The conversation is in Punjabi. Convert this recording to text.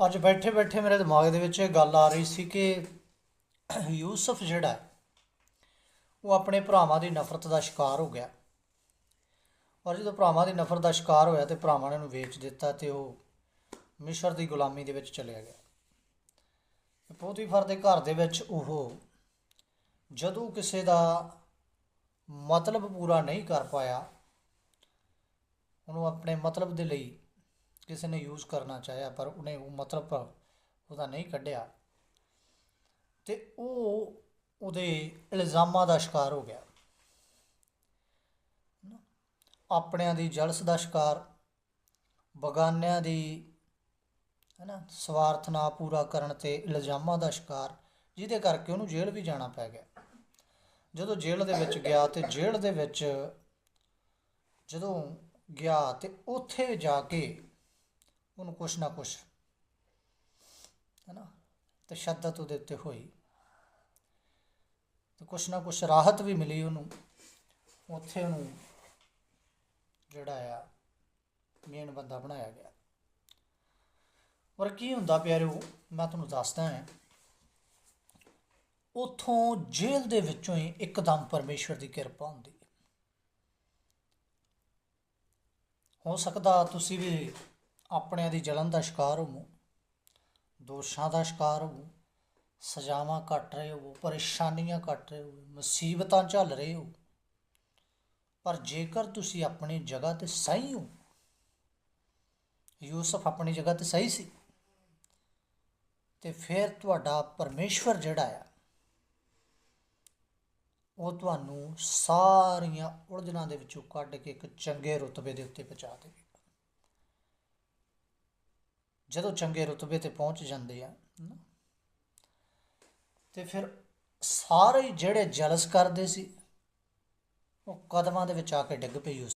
ਅੱਜ ਬੈਠੇ ਬੈਠੇ ਮੇਰੇ ਦਿਮਾਗ ਦੇ ਵਿੱਚ ਇਹ ਗੱਲ ਆ ਰਹੀ ਸੀ ਕਿ ਯੂਸਫ ਜਿਹੜਾ ਉਹ ਆਪਣੇ ਭਰਾਵਾਂ ਦੀ ਨਫ਼ਰਤ ਦਾ ਸ਼ਿਕਾਰ ਹੋ ਗਿਆ। ਔਰ ਜਦੋਂ ਭਰਾਵਾਂ ਦੀ ਨਫ਼ਰਤ ਦਾ ਸ਼ਿਕਾਰ ਹੋਇਆ ਤੇ ਭਰਾਵਾਂ ਨੇ ਉਹਨੂੰ ਵੇਚ ਦਿੱਤਾ ਤੇ ਉਹ ਮਿਸ਼ਰ ਦੀ ਗੁਲਾਮੀ ਦੇ ਵਿੱਚ ਚਲਿਆ ਗਿਆ। ਪੋਤੀਫਰ ਦੇ ਘਰ ਦੇ ਵਿੱਚ ਉਹ ਜਦੋਂ ਕਿਸੇ ਦਾ ਮਤਲਬ ਪੂਰਾ ਨਹੀਂ ਕਰ ਪਾਇਆ, ਉਹਨੂੰ ਆਪਣੇ ਮਤਲਬ ਦੇ ਲਈ ਕਿਸੇ ਨੇ ਯੂਜ਼ ਕਰਨਾ ਚਾਹਿਆ, ਪਰ ਉਹਨੇ ਉਹ ਮਤਲਬ ਉਹਦਾ ਨਹੀਂ ਕੱਢਿਆ ਤੇ ਉਹ ਉਹਦੇ ਇਲਜ਼ਾਮਾਂ ਦਾ ਸ਼ਿਕਾਰ ਹੋ ਗਿਆ ਨਾ? ਆਪਣਿਆਂ ਦੀ ਜਲਸ ਦਾ ਸ਼ਿਕਾਰ, ਬਗਾਨਿਆਂ ਦੀ ਹੈ ਨਾ ਸਵਾਰਥ ਨਾ ਪੂਰਾ ਕਰਨ ਤੇ ਇਲਜ਼ਾਮਾਂ ਦਾ ਸ਼ਿਕਾਰ, ਜਿਹਦੇ ਕਰਕੇ ਉਹਨੂੰ ਜੇਲ੍ਹ ਵੀ ਜਾਣਾ ਪੈ ਗਿਆ ਜਦੋਂ ਜੇਲ੍ਹ ਦੇ ਵਿੱਚ ਗਿਆ ਤੇ ਜੇਲ੍ਹ ਦੇ ਵਿੱਚ ਜਦੋਂ ਗਿਆ ਤੇ ਉੱਥੇ ਜਾ ਕੇ ਉਹਨੂੰ ਕੁਛ ਨਾ ਕੁਛ ਹੈ ਨਾ ਤਸ਼ੱਦਦ ਉਹਦੇ ਉੱਤੇ ਹੋਈ। ਤੇ ਕੁਛ ਨਾ ਕੁਛ ਰਾਹਤ ਵੀ ਮਿਲੀ ਉਹਨੂੰ। ਉੱਥੇ ਉਹਨੂੰ ਜਿਹੜਾ ਆ ਮੇਨ ਬੰਦਾ ਬਣਾਇਆ ਗਿਆ। ਔਰ ਕੀ ਹੁੰਦਾ ਪਿਆਰਿਓ ਮੈਂ ਤੁਹਾਨੂੰ ਦੱਸਦਾ ਹਾਂ। ਉਥੋਂ ਜੇਲ੍ਹ ਦੇ ਵਿੱਚੋਂ ਹੀ ਇੱਕਦਮ ਪਰਮੇਸ਼ਵਰ ਦੀ ਕਿਰਪਾ ਹੁੰਦੀ। ਹੈ ਹੋ ਸਕਦਾ ਤੁਸੀਂ ਵੀ ਆਪਣਿਆਂ ਦੀ ਜਲਨ ਦਾ ਸ਼ਿਕਾਰ ਹੋਵੋ, ਦੋਸ਼ਾਂ ਦਾ ਸ਼ਿਕਾਰ ਹੋਵੋ, ਸਜ਼ਾਵਾਂ ਕੱਟ ਰਹੇ ਹੋ ਪਰੇਸ਼ਾਨੀਆਂ ਕੱਟ ਰਹੇ ਹੋ ਮੁਸੀਬਤਾਂ ਝੱਲ ਰਹੇ ਹੋ ਪਰ ਜੇਕਰ ਤੁਸੀਂ ਆਪਣੀ ਜਗ੍ਹਾ ਤੇ ਸਹੀ ਹੋ, ਯੂਸਫ ਆਪਣੀ ਜਗ੍ਹਾ ਤੇ ਸਹੀ ਸੀ, ਤੇ ਫਿਰ ਤੁਹਾਡਾ ਪਰਮੇਸ਼ਵਰ ਜਿਹੜਾ ਆ, ਉਹ ਤੁਹਾਨੂੰ ਸਾਰੀਆਂ ਉਲਝਣਾਂ ਦੇ ਵਿੱਚੋਂ ਕੱਢ ਕੇ ਇੱਕ ਚੰਗੇ ਰੁਤਬੇ ਦੇ ਉੱਤੇ ਪਹੁੰਚਾ ਦੇਵੇਗਾ। ਜਦੋਂ ਚੰਗੇ ਰੁਤਬੇ ਤੇ ਪਹੁੰਚ ਜਾਂਦੇ ਆ ਤੇ ਫਿਰ ਸਾਰੇ ਜਿਹੜੇ ਜਲਸ ਕਰਦੇ ਸੀ, ਉਹ ਕਦਮਾਂ ਦੇ ਵਿੱਚ ਆ ਕੇ ਡਿੱਗ ਪਈ ਉਸ